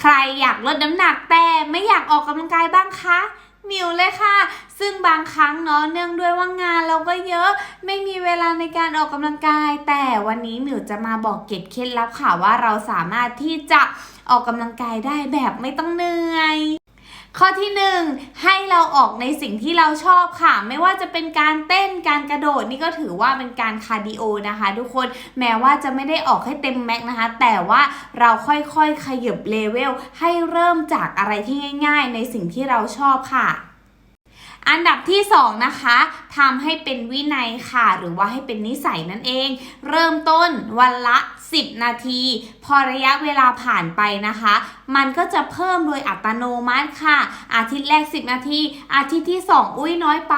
ใครอยากลดน้ำหนักแต่ไม่อยากออกกำลังกายบ้างคะมิวเลยค่ะ ซึ่งบางครั้งเนาะเนื่องด้วยว่างานเราก็เยอะไม่มีเวลาในการออกกำลังกาย แต่วันนี้มิวจะมาบอกเก็ดเคล็ดลับค่ะว่าเราสามารถที่จะออกกำลังกายได้แบบไม่ต้องเหนื่อย ข้อที่หนึ่งให้เราออกในสิ่งที่เราชอบค่ะ ไม่ว่าจะเป็นการเต้นการกระโดดนี่ก็ถือว่าเป็นการคาร์ดิโอนะคะ ทุกคนแม้ว่าจะไม่ได้ออกให้เต็มแม็กซ์นะคะ แต่ว่าเราค่อยๆขยับเลเวลให้เริ่มจากอะไรที่ง่าย ๆ ในสิ่งที่เราชอบค่ะ อันดับที่2นะคะทำให้เป็นวินัยค่ะ หรือว่าให้เป็นนิสัยนั่นเอง เริ่มต้นวันละ 10 นาที พอระยะเวลาผ่านไปนะคะ มันก็จะเพิ่มโดยอัตโนมัติค่ะ อาทิตย์แรก 10 นาที อาทิตย์ที่ 2 อุ้ยน้อยไป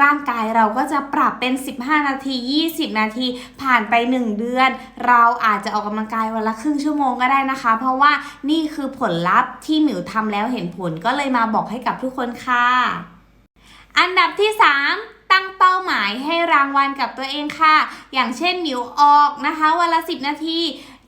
ร่างกายเราก็จะปรับเป็น 15 นาที 20 นาที ผ่านไป 1 เดือน เราอาจจะออกกำลังกายวันละครึ่งชั่วโมงก็ได้นะคะ เพราะว่านี่คือผลลัพธ์ที่หมิวทำแล้วเห็นผลก็เลยมาบอกให้กับทุกคนค่ะ อันดับที่ 3 ตั้งเป้าหมายให้รางวัลกับตัวเองค่ะ อย่างเช่นหมิวออกนะคะวันละ 10 นาที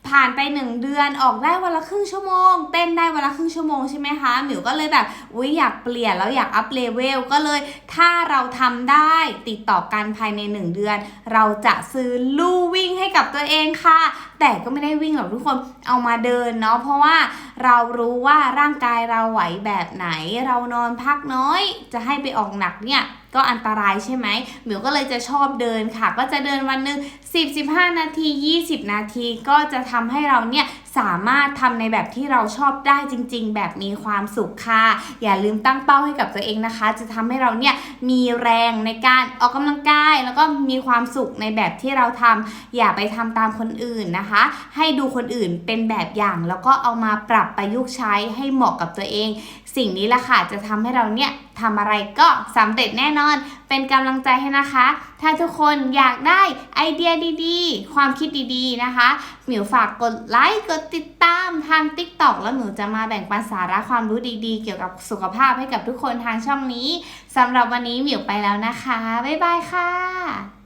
ผ่านไป 1 เดือนออกได้วันละครึ่งชั่วโมง เต้นได้วันละครึ่งชั่วโมงใช่ไหมคะหมิวก็เลยแบบอุ้ยอยากเปลี่ยนแล้วอยากอัพเลเวลก็เลยถ้าเราทำได้ติดต่อกันภายใน 1 เดือน เราจะซื้อลู่วิ่งให้กับตัวเองค่ะ แต่ก็ไม่ได้วิ่งหรอกทุกคนเอามาเดินเนาะเพราะว่าเรารู้ว่าร่างกายเราไหวแบบไหน เรานอนพักน้อย จะให้ไปออกหนักเนี่ยก็อันตรายใช่ไหมหมิวก็เลยจะชอบเดินค่ะ ก็จะเดินวันหนึ่ง10-15 นาที 20 นาทีก็จะทำให้เราเนี่ย สามารถทำในแบบที่เราชอบได้จริง ๆ แบบมีความสุขค่ะ อย่าลืมตั้งเป้าให้กับตัวเองนะคะ จะทำให้เราเนี่ยมีแรงในการออกกำลังกาย แล้วก็มีความสุขในแบบที่เราทำอย่าไปทำตามคนอื่นนะคะ ให้ดูคนอื่นเป็นแบบอย่าง แล้วก็เอามาปรับประยุกต์ใช้ให้เหมาะกับตัวเอง สิ่งนี้ละค่ะจะทำให้เราเนี่ยทำอะไรก็สำเร็จแน่นอน เป็นกำลังใจให้นะคะ ถ้าทุกคนอยากได้ไอเดียดีๆ ความคิดดีๆนะคะ หมิวฝากกดไลค์ กดติดตามทาง t ิ k t o k แล้วหนูจะมาแบ่งปันสาระความรู้ดีๆ เกี่ยวกับสุขภาพให้กับทุกคนทางช่องนี้สำหรับวันนี้หมิวไปแล้วนะคะ บ๊ายบายค่ะ